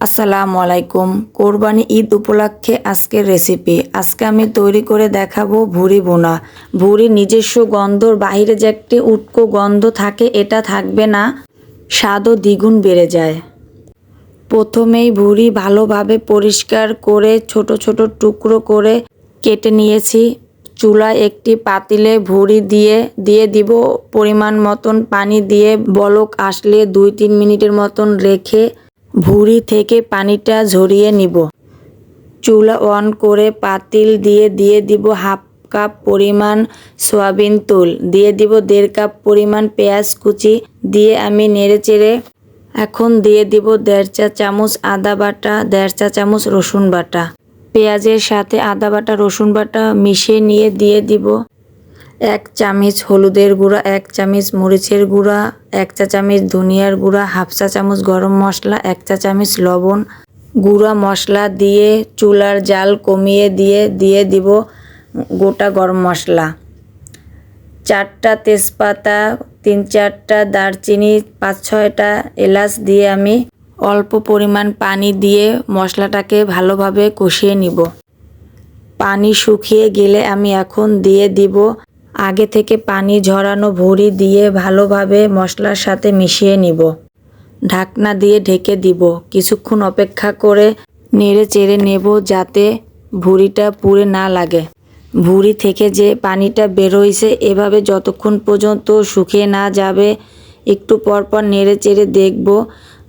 আসসালামু আলাইকুম। কোরবানি ঈদ উপলক্ষে আজকের রেসিপি আজকে আমি তৈরি করে দেখাবো ভুড়ি বোনা ভুড়ি নিজস্ব গন্ধর বাইরে যে একটি উটকো গন্ধ থাকে, এটা থাকবে না। স্বাদও দ্বিগুণ বেড়ে যায়। প্রথমেই ভুড়ি ভালোভাবে পরিষ্কার করে ছোট ছোট টুকরো করে কেটে নিয়েছি। চুলায় একটি পাতিলে ভুড়ি দিয়ে দিয়ে দিব পরিমাণ মতন পানি দিয়ে। বলক আসলে দুই তিন মিনিটের মতন রেখে ভুড়ি থেকে পানিটা ঝরিয়ে নিব। চুলা অন করে পাতিল দিয়ে দিয়ে দিব হাফ কাপ পরিমাণ সয়াবিন তুল। দিয়ে দিব দেড় কাপ পরিমাণ পেঁয়াজ কুচি। দিয়ে আমি নেড়ে চেড়ে এখন দিয়ে দিব দেড় চা চামচ আদা বাটা, দেড় চা চামচ রসুন বাটা। পেঁয়াজের সাথে আদা বাটা, রসুন বাটা মিশিয়ে নিয়ে দিয়ে দিব এক চামচ হলুদের গুঁড়া, এক চামচ মরিচের গুঁড়া, এক চা চামচ ধনিয়ার গুঁড়া, হাফ চা চামচ গরম মশলা, এক চা চামচ লবণ গুঁড়া মশলা দিয়ে চুলার জাল কমিয়ে দিয়ে দিয়ে দিব গোটা গরম মশলা। চারটা তেজপাতা, তিন চারটা দারচিনি, পাঁচ ছয়টা এলাচ দিয়ে আমি অল্প পরিমাণ পানি দিয়ে মশলাটাকে ভালোভাবে কষিয়ে নিব। পানি শুকিয়ে গেলে আমি এখন দিয়ে দিব আগে থেকে পানি ঝরানো ভুড়ি দিয়ে ভালোভাবে মশলার সাথে মিশিয়ে নিব। ঢাকনা দিয়ে ঢেকে দিব। কিছুক্ষণ অপেক্ষা করে নেড়ে চেড়ে নেব যাতে ভুড়িটা পুড়ে না লাগে। ভুড়ি থেকে যে পানিটা বেরোইছে এভাবে যতক্ষণ পর্যন্ত শুকিয়ে না যাবে, একটু পর পর নেড়ে চেড়ে দেখব।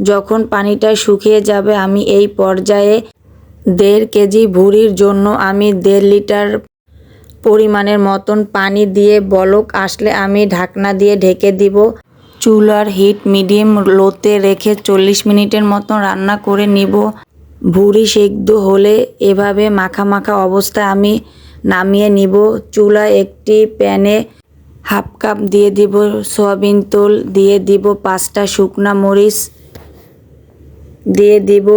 যখন পানিটা শুকিয়ে যাবে, আমি এই পর্যায়ে দেড় কেজি ভুড়ির জন্য আমি দেড় লিটার পরিমাণের মতন পানি দিয়ে বলক আসলে আমি ঢাকনা দিয়ে ঢেকে দিব। চুলার হিট মিডিয়াম লোতে রেখে চল্লিশ মিনিটের মতন রান্না করে নিব। ভুড়ি সেদ্ধ হলে এভাবে মাখা মাখা অবস্থায় আমি নামিয়ে নিব। চুলা একটি প্যানে হাফ কাপ দিয়ে দিব সয়াবিন তেল, দিয়ে দিব পাঁচটা শুকনা মরিচ, দিয়ে দিব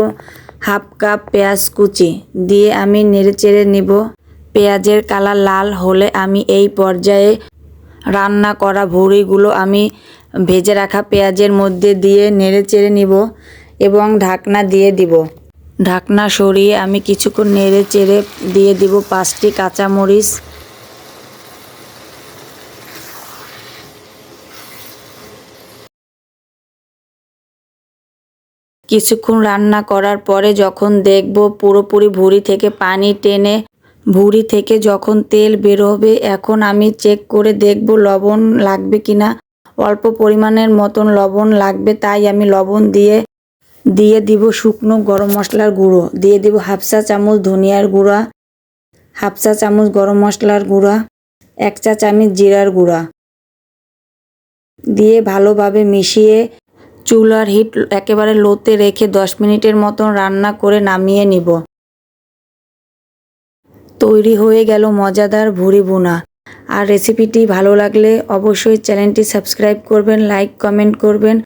হাফ কাপ পেঁয়াজ কুচি, দিয়ে আমি নেড়ে চেড়ে নিব। পেঁয়াজের কালার লাল হলে আমি এই পর্যায়ে রান্না করা ভুড়িগুলো আমি ভেজে রাখা পেঁয়াজের মধ্যে দিয়ে নেড়ে চেড়ে নিব এবং ঢাকনা দিয়ে দিব। ঢাকনা সরিয়ে আমি কিছুক্ষণ নেড়ে চেড়ে দিয়ে দিব পাঁচটি কাঁচামরিচ। কিছুক্ষণ রান্না করার পরে যখন দেখব পুরোপুরি ভুঁড়ি থেকে পানি টেনে ভুঁড়ি থেকে যখন তেল বেরোবে, এখন আমি চেক করে দেখব লবণ লাগবে কিনা। অল্প পরিমাণের মতন লবণ লাগবে, তাই আমি লবণ দিয়ে দিয়ে দিব শুকনো গরম মশলার গুঁড়ো। দিয়ে দিব হাফ চা চামচ ধনিয়ার গুঁড়া, হাফ চা চামচ গরম মশলার গুঁড়া, এক চা চামচ জিরার গুঁড়া। দিয়ে ভালোভাবে মিশিয়ে চুলার হিট একেবারে লোতে রেখে দশ মিনিটের মতন রান্না করে নামিয়ে নিব। তৈরি হয়ে গেল মজাদার ভুড়ি বোনা আর রেসিপিটি ভালো লাগলে অবশ্যই চ্যানেলটি সাবস্ক্রাইব করবেন লাইক কমেন্ট করবেন,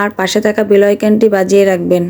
আর পাশে থাকা বেল বাজিয়ে রাখবেন।